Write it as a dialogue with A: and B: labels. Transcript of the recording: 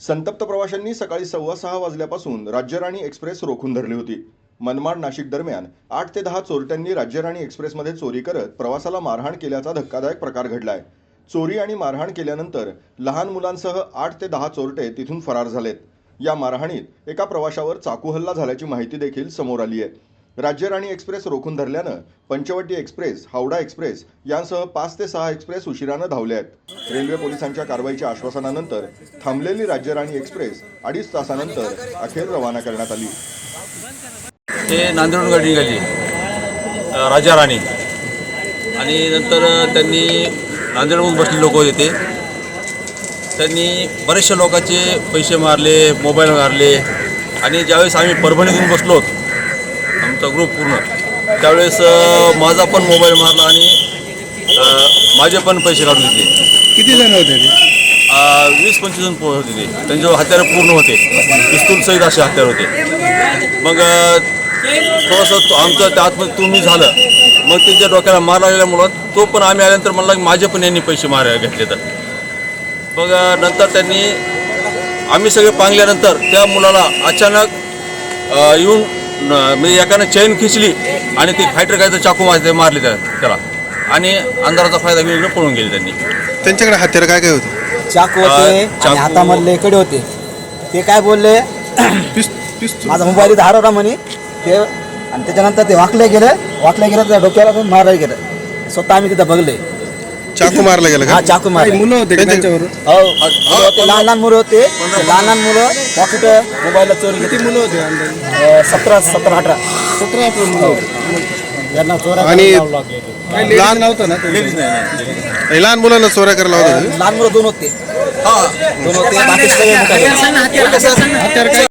A: संतप्त प्रवाशांनी सकाळी सव्वा सहा वाजल्यापासून राज्यराणी एक्सप्रेस रोखून धरली होती. मनमाड नाशिक दरम्यान आठ ते दहा चोरट्यांनी राज्यराणी एक्सप्रेसमध्ये चोरी करत प्रवासाला मारहाण केल्याचा धक्कादायक प्रकार घडलाय. चोरी आणि मारहाण केल्यानंतर लहान मुलांसह आठ ते दहा चोरटे तिथून फरार झालेत. या मारहाणीत एका प्रवाशावर चाकू हल्ला झाल्याची माहिती देखील समोर आली आहे. राज्यराणी एक्सप्रेस रोखून धरल्यानं पंचवटी एक्सप्रेस हावडा एक्सप्रेस यांसह पाच ते सहा एक्सप्रेस उशिरानं धावल्या आहेत. रेल्वे पोलिसांच्या कारवाईच्या आश्वासनानंतर थांबलेली राज्यराणी एक्सप्रेस अडीच तासानंतर अखेर रवाना करण्यात आली.
B: ते नांदेडून निघाली. राजाराणी आणि नंतर त्यांनी नांदेडहून बसले लोक होते ते. त्यांनी बरेचशा लोकांचे पैसे मारले मोबाईल मारले. आणि ज्यावेळेस आम्ही परभणीतून बसलो आमचा ग्रुप पूर्ण. त्यावेळेस माझा पण मोबाईल मारला आणि माझे पण पैसे काढून घेतले
C: किती जण होते ते?
B: वीस पंचवीस जण पो- होते ते. त्यांच्यावर हत्यारं पूर्ण होते. पिस्तूल सहित असे हत्यार होते. मग अ, थोडंसं तो- आमचं त्या आतमध्ये तुम्ही झालं. मग त्याच्या डोक्याला मार लागल्यामुळं तो पण आम्ही आल्यानंतर म्हणला की माझे पण यांनी पैसे मार घेतले तर. मग अ, नंतर त्यांनी आम्ही सगळे पांगल्यानंतर त्या मुलाला अचानक अ, येऊन न- म्हणजे एकानं चैन खिचली आणि ती फायटर काय तर चाकू मारते मारले त्या त्याला. आणि अंधाराचा फायदा घेऊन इकडे पळून गेले त्यांनी.
C: त्यांच्याकडे हत्यार काय काय होते?
D: चाकू होते
B: अ,
D: आणि
B: चाकू-
D: हातामधले कडे होते. ते काय बोलले? माझा मोबाईल इथं हरवला म्हणे. ते आणि त्याच्यानंतर ते वाकले गेले. वाकले गेले त्या डोक्याला पण मारायला गेलं. स्वतः आम्ही तिथं बघले.
C: चाकू मारला गेला
D: हा
C: का
D: चाकू मारले.
C: मुलं होते त्यांच्यावर?
D: हो मुलं होते लहान लहान मुलं होते. ते लहान लहान मुलं पॉकेट मोबाईलला चोरी घेतली.
C: मुलं होते
D: सतरा सतरा अठरा.
C: सतरा अठरा मुलं होते. आणि
D: करायला लावलं.
C: लहान नव्हतं ना
B: नाही.
C: लहान मुलांना चोऱ्या करायला होतं
D: लहान मुलं दोन होते.
B: हा.
D: दोन होते बाकी सगळे मोठे होते.
C: हत्यार काय?